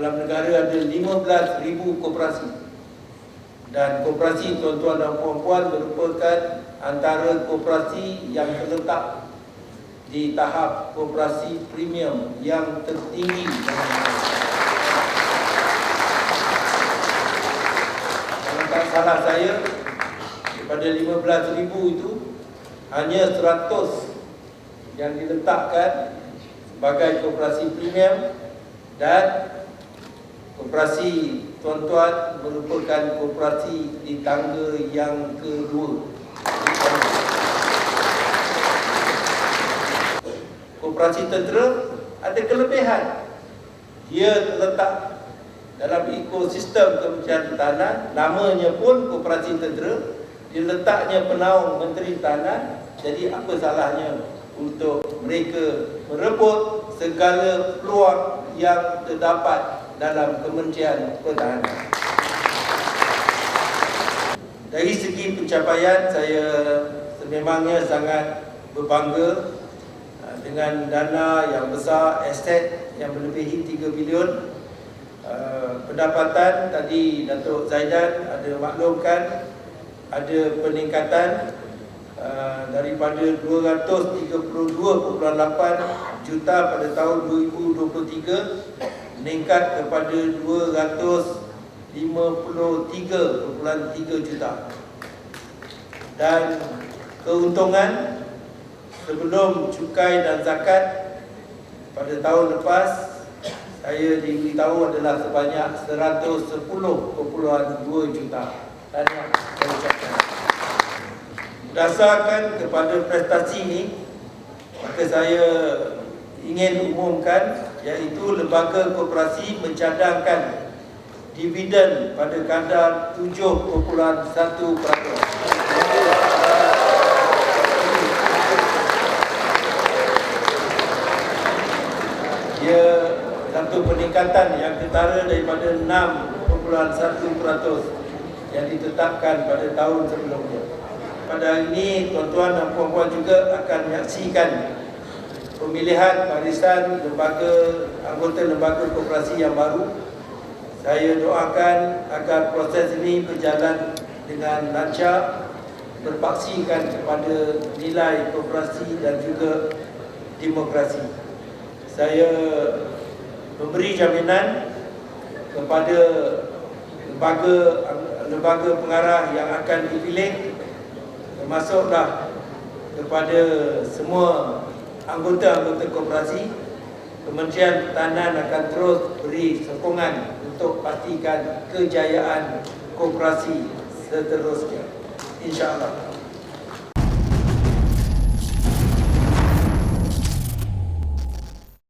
negara ada 15,000 koperasi. Dan koperasi tuan-tuan dan puan-puan merupakan antara koperasi yang terletak di tahap koperasi premium yang tertinggi Kalau tak salah saya daripada 15,000 itu hanya 100 yang diletakkan sebagai koperasi premium dan koperasi tuan-tuan merupakan koperasi di tangga yang kedua. Koperasi tentera ada kelebihan. Dia terletak dalam ekosistem Kementerian Pertahanan, namanya pun koperasi tentera, diletaknya penaung Menteri Pertahanan, jadi apa salahnya untuk mereka merebut segala peluang yang terdapat dalam Kementerian Pertahanan. Dari segi pencapaian saya sememangnya sangat berbangga uh, dengan dana yang besar, aset yang melebihi 3 bilion. Uh, pendapatan tadi Datuk Zaidan ada maklumkan ada peningkatan uh, daripada 232.8 juta pada tahun 2023 meningkat kepada 253.3 juta. Dan keuntungan sebelum cukai dan zakat pada tahun lepas saya diberitahu adalah sebanyak 110.2 juta. Ucapkan berdasarkan kepada prestasi ini maka saya ingin umumkan iaitu lembaga koperasi mencadangkan dividen pada kadar 7.1%. Ia satu peningkatan yang ketara daripada 6.1% yang ditetapkan pada tahun sebelumnya. Pada hari ini, tuan-tuan dan puan-puan juga akan menyaksikan pemilihan barisan lembaga anggota lembaga koperasi yang baru. Saya doakan agar proses ini berjalan dengan lancar, berpaksikan kepada nilai koperasi dan juga demokrasi. Saya memberi jaminan kepada lembaga lembaga pengarah yang akan dipilih termasuklah kepada semua anggota-anggota koperasi Kementerian Pertahanan akan terus beri sokongan untuk pastikan kejayaan koperasi seterusnya. InsyaAllah.